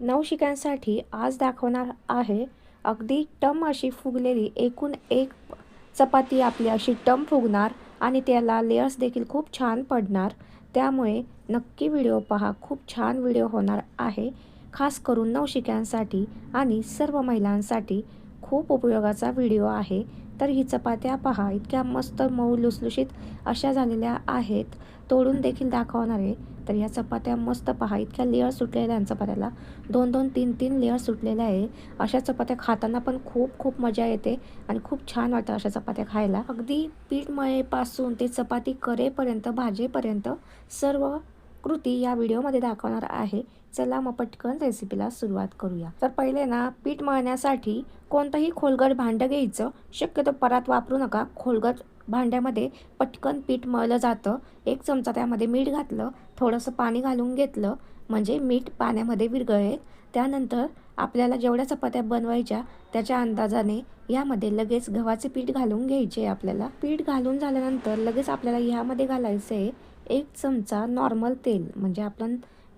नवशिक्यांसाठी आज दाखवणार आहे. अगदी टम अशी फुगलेली एकूण एक चपाती आपली अशी टम फुगणार आणि त्याला लेयर्स देखील खूप छान पडणार. त्यामुळे नक्की व्हिडिओ पहा. खूप छान व्हिडिओ होणार आहे. खास करून नवशिक्यांसाठी आणि सर्व महिलांसाठी खूप उपयोगाचा व्हिडिओ आहे. तर ही चपात्या पहा इतक्या मस्त मऊ लुसलुशीत अशा झालेल्या आहेत. तोडून देखील दाखवणार आहे. तर या चपात्या मस्त पहा इतक्या लेअर सुटलेल्या आहेत चपात्याला. दोन दोन तीन तीन लेअर सुटलेल्या आहे. अशा चपात्या खाताना पण खूप खूप मजा येते आणि खूप छान वाटतं अशा चपात्या खायला. अगदी पीठ मळेपासून ते चपाती करेपर्यंत भाजेपर्यंत सर्व कृती या व्हिडिओमध्ये दाखवणार आहे. चला मग पटकन रेसिपीला सुरुवात करूया. तर पहिले ना पीठ मळण्यासाठी कोणतंही खोलगट भांडं घ्यायचं. शक्यतो परात वापरू नका. खोलगट भांड्यामध्ये पटकन पीठ मळलं जातं. एक चमचा त्यामध्ये मीठ घातलं. थोडंसं पाणी घालून घेतलं. म्हणजे मीठ पाण्यामध्ये विरघळेल. त्यानंतर आपल्याला जेवढ्या चपात्या बनवायच्या त्याच्या अंदाजाने यामध्ये लगेच गव्हाचे पीठ घालून घ्यायचे आपल्याला. पीठ घालून झाल्यानंतर लगेच आपल्याला ह्यामध्ये घालायचं आहे एक चमचा नॉर्मल तेल म्हणजे आपण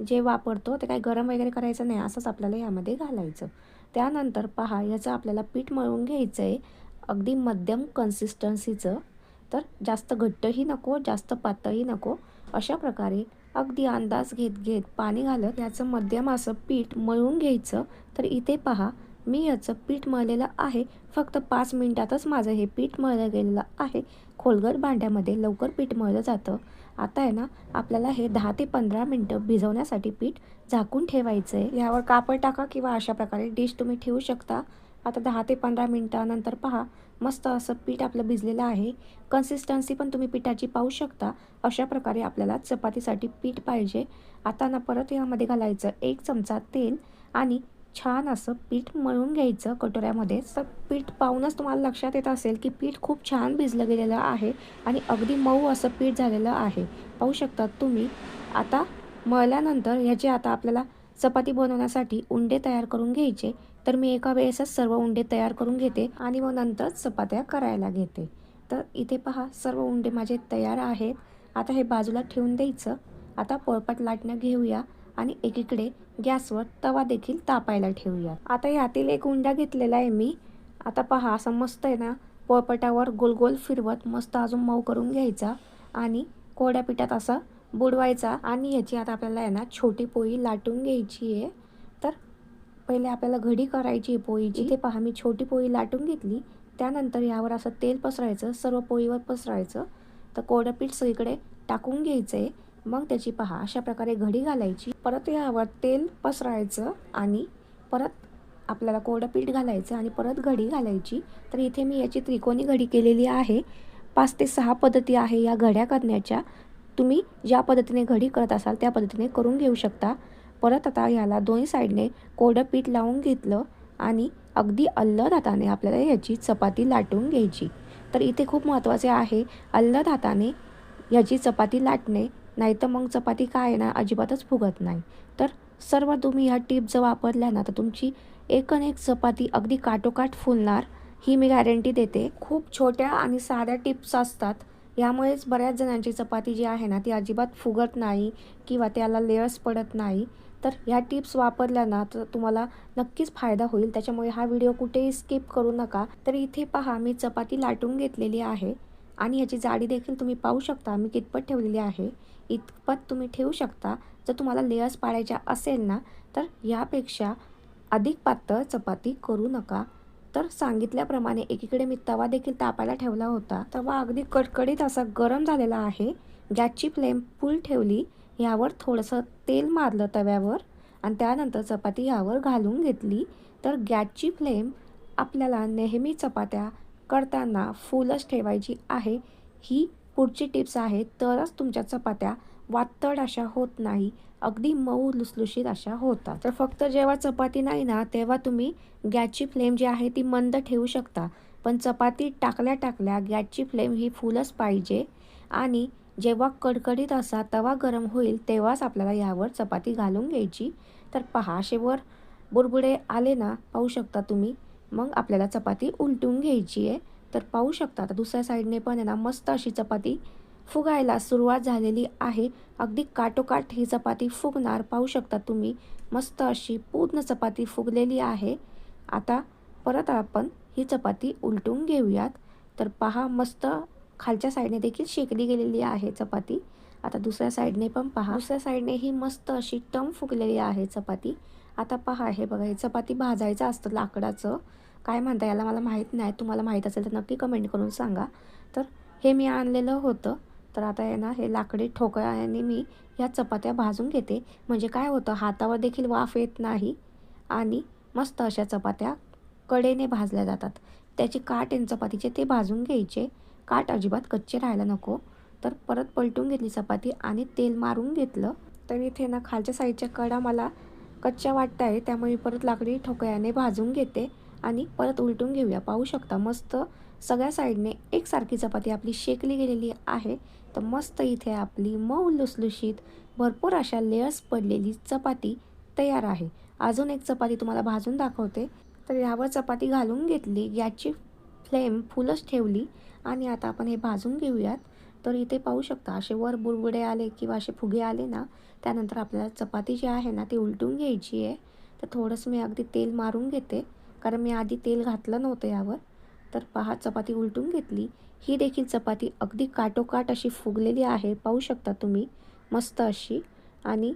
जे वापरतो ते काही गरम वगैरे करायचं नाही असंच आपल्याला यामध्ये घालायचं. त्यानंतर पहा याचं आपल्याला पीठ मळून घ्यायचं आहे अगदी मध्यम कन्सिस्टन्सीचं तर जास्त घट्टही नको जास्त पातळही नको. अशा प्रकारे अगदी अंदाज घेत घेत पाणी घालत याचं मध्यम असं पीठ मळून घ्यायचं. तर इथे पहा मी याचं पीठ मळलेलं आहे. फक्त पाच मिनटातच माझं हे पीठ मळलं गेलेलं आहे. खोलगर भांड्यामध्ये लवकर पीठ मळलं जातं. आता आहे ना आपल्याला हे दहा ते पंधरा मिनटं भिजवण्यासाठी पीठ झाकून ठेवायचं आहे यावर कापड टाका किंवा अशा प्रकारे डिश तुम्ही ठेवू शकता. आता दहा ते पंधरा मिनटानंतर पहा मस्त असं पीठ आपलं भिजलेलं आहे. कन्सिस्टन्सी पण तुम्ही पिठाची पाहू शकता. अशा प्रकारे आपल्याला चपातीसाठी पीठ पाहिजे. आता ना परत यामध्ये घालायचं एक चमचा तेल आणि छान असं पीठ मळून घ्यायचं कटोऱ्यामध्ये. तर पीठ पाहूनच तुम्हाला लक्षात येत असेल की पीठ खूप छान भिजलं गेलेलं आहे आणि अगदी मऊ असं पीठ झालेलं आहे. पाहू शकता तुम्ही आता मळल्यानंतर ह्याचे आता आपल्याला चपाती बनवण्यासाठी उंडे तयार करून घ्यायचे. तर मी एका वेळेसच सर्व उंडे तयार करून घेते आणि मग नंतर चपात्या करायला घेते. तर इथे पहा सर्व उंडे माझे तयार आहेत. आता हे बाजूला ठेवून द्यायचं. आता पोळपाट लाटणं घेऊया आणि एकीकडे गॅसवर तवा देखील तापायला ठेवूया आता यातील एक उंडा घेतलेला आहे मी. आता पहा असं मस्त आहे ना? पोळपटावर गोल गोल फिरवत मस्त अजून मऊ करून घ्यायचा आणि कोड्या पिठात असा बुडवायचा आणि ह्याची आता आपल्याला आहे ना छोटी पोळी लाटून घ्यायची आहे. तर पहिले आपल्याला घडी करायची आहे पोळीची. इथे पहा मी छोटी पोळी लाटून घेतली. त्यानंतर यावर असं तेल पसरायचं सर्व पोळीवर पसरायचं. तर कोरडं पीठ सगळीकडे टाकून घ्यायचं आहे मग त्याची पहा अशा प्रकारे घडी घालायची. परत यावर तेल पसरायचं आणि परत आपल्याला कोरडं पीठ घालायचं आणि परत घडी घालायची. तर इथे मी याची त्रिकोणी घडी केलेली आहे. पाच ते सहा पद्धती आहे या घड्या करण्याच्या. तुम्ही ज्या पद्धतीने घडी करत असाल त्या पद्धतीने करून घेऊ शकता. परत आता याला दोन्ही साईडने कोरडं पीठ लावून घेतलं आणि अगदी अल्लद हाताने आपल्याला याची चपाती लाटून घ्यायची. तर इथे खूप महत्त्वाचे आहे अल्लद हाताने याची चपाती लाटणे. नाही तर मग चपाती काय ना अजिबातच फुगत नाही. तर सर्व तुम्ही ह्या टिप्स जर वापरल्या ना तर तुमची एकन एक चपाती अगदी काटोकाट फुलणार ही मी गॅरंटी देते. खूप छोट्या आणि साध्या टिप्स असतात. यामुळेच बऱ्याच जणांची चपाती जी आहे ना ती अजिबात फुगत नाही किंवा त्याला लेयर्स पडत नाही. तर ह्या टिप्स वापरल्या ना तर तुम्हाला नक्कीच फायदा होईल. त्याच्यामुळे हा व्हिडिओ कुठेही स्किप करू नका. तर इथे पहा मी चपाती लाटून घेतलेली आहे. आणि ह्याची जाडी देखील तुम्ही पाहू शकता. मी कितपत ठेवलेली आहे? इतपत तुम्ही ठेवू शकता. जर तुम्हाला लेअर्स पाडायच्या असेल ना तर ह्यापेक्षा अधिक पातळ चपाती करू नका. तर सांगितल्याप्रमाणे एकीकडे मी तवा देखील तापायला ठेवला होता. तवा अगदी कडकडीत असा गरम झालेला आहे. गॅसची फ्लेम फुल ठेवली. यावर थोडंसं तेल मारलं तव्यावर आणि त्यानंतर चपाती यावर घालून घेतली. तर गॅसची फ्लेम आपल्याला नेहमी चपात्या करताना फुलच ठेवायची आहे. ही पुढची टिप्स आहे तरच तुमच्या चपात्या वातड अशा होत नाही. अगदी मऊ लुसलुशीत अशा होतात. तर फक्त जेव्हा चपाती नाही ना तेव्हा तुम्ही गॅसची फ्लेम जी आहे ती मंद ठेवू शकता. पण चपाती टाकल्या टाकल्या गॅसची फ्लेम ही फुलच पाहिजे. आणि जेव्हा कडकडीत असा तवा गरम होईल तेव्हाच आपल्याला यावर चपाती घालून घ्यायची. तर पहा असे वर बुडबुडे आले ना पाहू शकता तुम्ही. मग आपल्याला चपाती उलटून घ्यायची आहे. तर पाहू शकता आता दुसऱ्या साईडने पण आहे ना मस्त अशी चपाती फुगायला सुरुवात झालेली आहे. अगदी काटोकाट ही चपाती फुगणार पाहू शकता तुम्ही. मस्त अशी पूर्ण चपाती फुगलेली आहे. आता परत आपण ही चपाती उलटून घेऊयात. तर पहा मस्त खालच्या साईडने देखील शेकली गेलेली आहे चपाती. आता दुसऱ्या साईडने पण पहा. दुसऱ्या साईडने ही मस्त अशी टम फुगलेली आहे चपाती. आता पहा हे बघा हे चपाती भाजायचं असतं लाकडाचं. काय म्हणता याला मला माहीत नाही. तुम्हाला माहीत असेल तर नक्की कमेंट करून सांगा. तर हे मी आणलेलं होतं. तर आता आहे ना हे लाकडी ठोकळ्याने मी ह्या चपात्या भाजून घेते. म्हणजे काय होतं हातावर देखील वाफ येत नाही आणि मस्त अशा चपात्या कडेने भाजल्या जातात. त्याची काट आहे चपातीचे ते भाजून घ्यायचे. काट अजिबात कच्चे राहायला नको. तर परत पलटून घेतली चपाती आणि तेल मारून घेतलं. तर इथे ना खालच्या साईडच्या कडा मला कच्च्या वाटत आहे त्यामुळे परत लाकडी ठोकळ्याने भाजून घेते आणि परत उलटून घेऊया. पाहू शकता मस्त सगळ्या साईडने एकसारखी चपाती आपली शेकली गेलेली आहे. तर मस्त इथे आपली मऊ लुसलुशीत भरपूर अशा लेयर्स पडलेली चपाती तयार आहे. अजून एक चपाती तुम्हाला भाजून दाखवते. तर यावर चपाती घालून घेतली याची फ्लेम फुलच ठेवली आणि आता आपण हे भाजून घेऊयात. तर इथे पाहू शकता असे वर बुडबुडे आले किंवा असे फुगे आले ना त्यानंतर आपल्याला चपाती जी आहे ना ती उलटून घ्यायची आहे. तर थोडंसं मी अगदी तेल मारून घेते कारण मी आधी तेल घातलं नव्हतं यावर. तर पहा चपाती उलटून घेतली. ही देखील चपाती अगदी काटोकाट अशी फुगलेली आहे पाहू शकता तुम्ही. मस्त अशी. आणि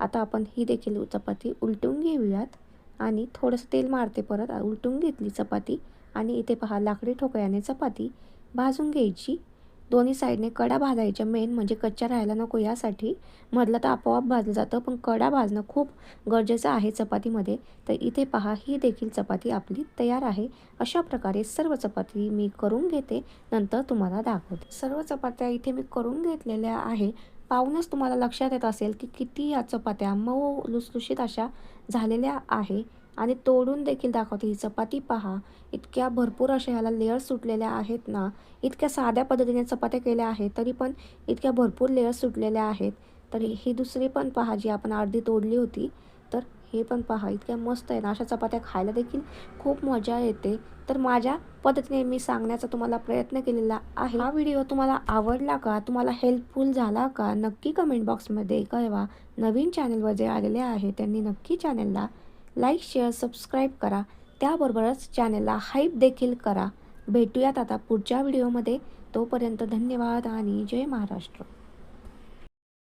आता आपण ही देखील चपाती उलटून घेऊयात. आणि थोडंसं तेल मारते परत उलटून घेतली चपाती. आणि इथे पहा लाकडी ठोकळ्याने चपाती भाजून घ्यायची. दोन्ही साईडने कडा भाजायच्या मेन म्हणजे कच्च्या राहायला नको यासाठी. मधलं तर आपोआप भाजलं जातं पण कडा भाजणं खूप गरजेचं आहे चपातीमध्ये. तर इथे पहा ही देखील चपाती आपली तयार आहे. अशा प्रकारे सर्व चपाती मी करून घेते नंतर तुम्हाला दाखवते. सर्व चपात्या इथे मी करून घेतलेल्या आहे. पाहूनच तुम्हाला लक्षात येत असेल की किती या चपात्या मऊ लुसलुशीत अशा झालेल्या आहे. आणि तोडून देखील दाखवते. ही चपाती पहा. इतक्या भरपूर अशा ह्याला लेअर्स सुटलेल्या आहेत ना. इतक्या साध्या पद्धतीने चपात्या केल्या आहेत तरी पण इतक्या भरपूर लेअर्स सुटलेल्या आहेत. तर ही दुसरी पण पहा जी आपण अर्धी तोडली होती. तर हे पण पहा इतक्या मस्त आहे ना अशा चपात्या खायला देखील खूप मजा येते. तर माझ्या पद्धतीने मी सांगण्याचा तुम्हाला प्रयत्न केलेला आहे. हा व्हिडिओ तुम्हाला आवडला का? तुम्हाला हेल्पफुल झाला का? नक्की कमेंट बॉक्समध्ये कळवा. नवीन चॅनलवर जे आलेले आहे त्यांनी नक्की चॅनलला लाईक शेअर सबस्क्राईब करा. त्याबरोबरच चॅनलला हाईप देखील करा. भेटूयात आता पुढच्या व्हिडिओमध्ये. तोपर्यंत धन्यवाद आणि जय महाराष्ट्र.